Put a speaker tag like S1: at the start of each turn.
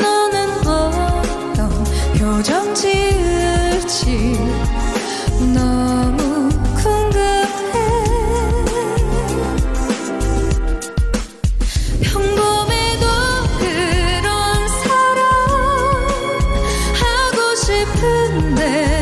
S1: 너는 어떤 표정 지을지 너무 궁금해. 평범해도 그런 사랑 하고 싶은데